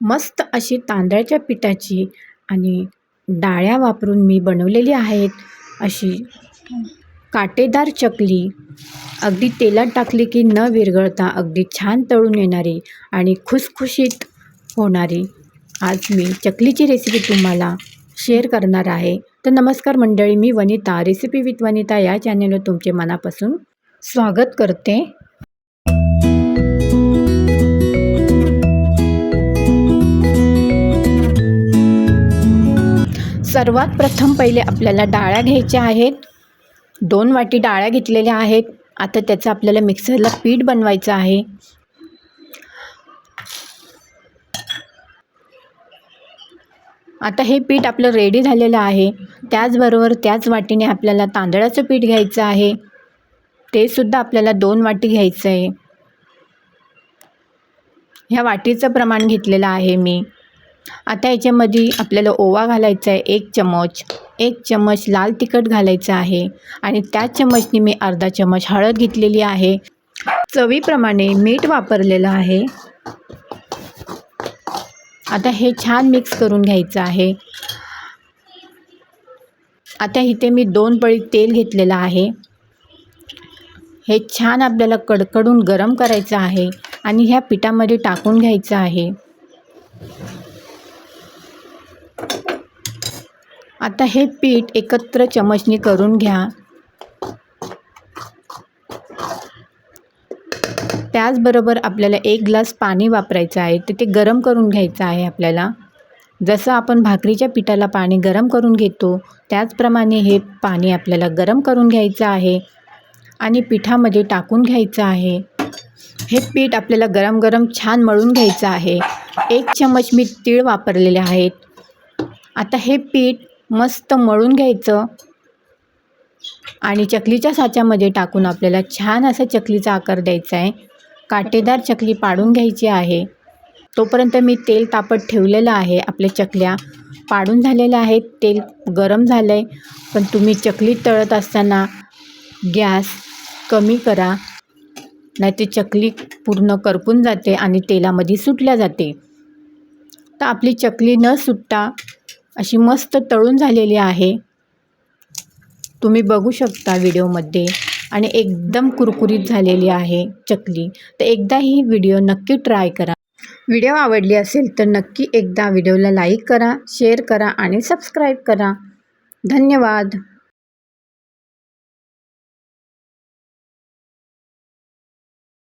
मस्त अशी तांदळाच्या पिठाची आणि डाळ्या वापरून मी बनवलेली आहेत. अशी काटेदार चकली अगदी तेलात टाकली की न विरघळता अगदी छान तळून येणारी आणि खुसखुशीत होणारी. आज मी चकलीची रेसिपी तुम्हाला शेअर करणार आहे. तर नमस्कार मंडळी मी वनिता रेसिपी विथ वनिता या चॅनलवर तुमचे मनापासून स्वागत करते. सर्वात प्रथम पहिले आपल्याला डाळ्या घ्यायच्या आहेत. दोन वाटी डाळ्या घेतलेल्या आहेत. आता त्याचं आपल्याला मिक्सरला पीठ बनवायचं आहे. आता हे पीठ आपलं रेडी झालेलं आहे. त्याचबरोबर त्याच वाटीने आपल्याला तांदळाचं पीठ घ्यायचं आहे. ते सुद्धा आपल्याला दोन वाटी घ्यायचं आहे. ह्या वाटीचं प्रमाण घेतलेलं आहे मी. आता याच्यामध्ये आपल्याला ओवा घालायचा आहे एक चमच एक चमच लाल तिखट घालायचं आहे. आणि त्याच चमचनी मी अर्धा चमच हळद घेतलेली आहे. चवीप्रमाणे मीठ वापरलेलं आहे. आता हे छान मिक्स करून घ्यायचं आहे. आता इथे मी दोन पळी तेल घेतलेलं आहे. हे छान आपल्याला कडकडून गरम करायचं आहे. आणि ह्या पिठामध्ये टाकून घ्यायचं आहे. आता हे पीठ एकत्र चमचनी करून घ्या. त्याचबरोबर आपल्याला एक ग्लास पाणी वापरायचं आहे तर ते गरम करून घ्यायचं आहे आपल्याला. जसं आपण भाकरीच्या पिठाला पाणी गरम करून घेतो त्याचप्रमाणे हे पाणी आपल्याला गरम करून घ्यायचं आहे आणि पिठामध्ये टाकून घ्यायचं आहे. हे पीठ आपल्याला गरम गरम छान मळून घ्यायचं आहे. एक चमच मी तीळ वापरलेले आहेत. आता हे पीठ मस्त मळून घ्यायचं. आणि चकलीच्या साच्यामध्ये टाकून आपल्याला छान असा चकलीचा आकार द्यायचा आहे. काटेदार चकली पाडून घ्यायची आहे. तोपर्यंत मी तेल तापत ठेवलेलं आहे. आपल्या चकल्या पाडून झालेल्या आहेत. तेल गरम झालं आहे पण तुम्ही चकली तळत असताना गॅस कमी करा. नाही ते चकली पूर्ण करपून जाते आणि तेलामध्ये सुटल्या जाते. तर आपली चकली न सुटता अशी मस्त तळून झालेली आहे. तुम्ही बघू शकता व्हिडिओमध्ये. आणि एकदम कुरकुरीत झालेली आहे चकली. तर एकदा ही व्हिडिओ नक्की ट्राय करा. व्हिडिओ आवडली असेल तर नक्की एकदा व्हिडिओला लाईक करा शेअर करा आणि सबस्क्राईब करा. धन्यवाद.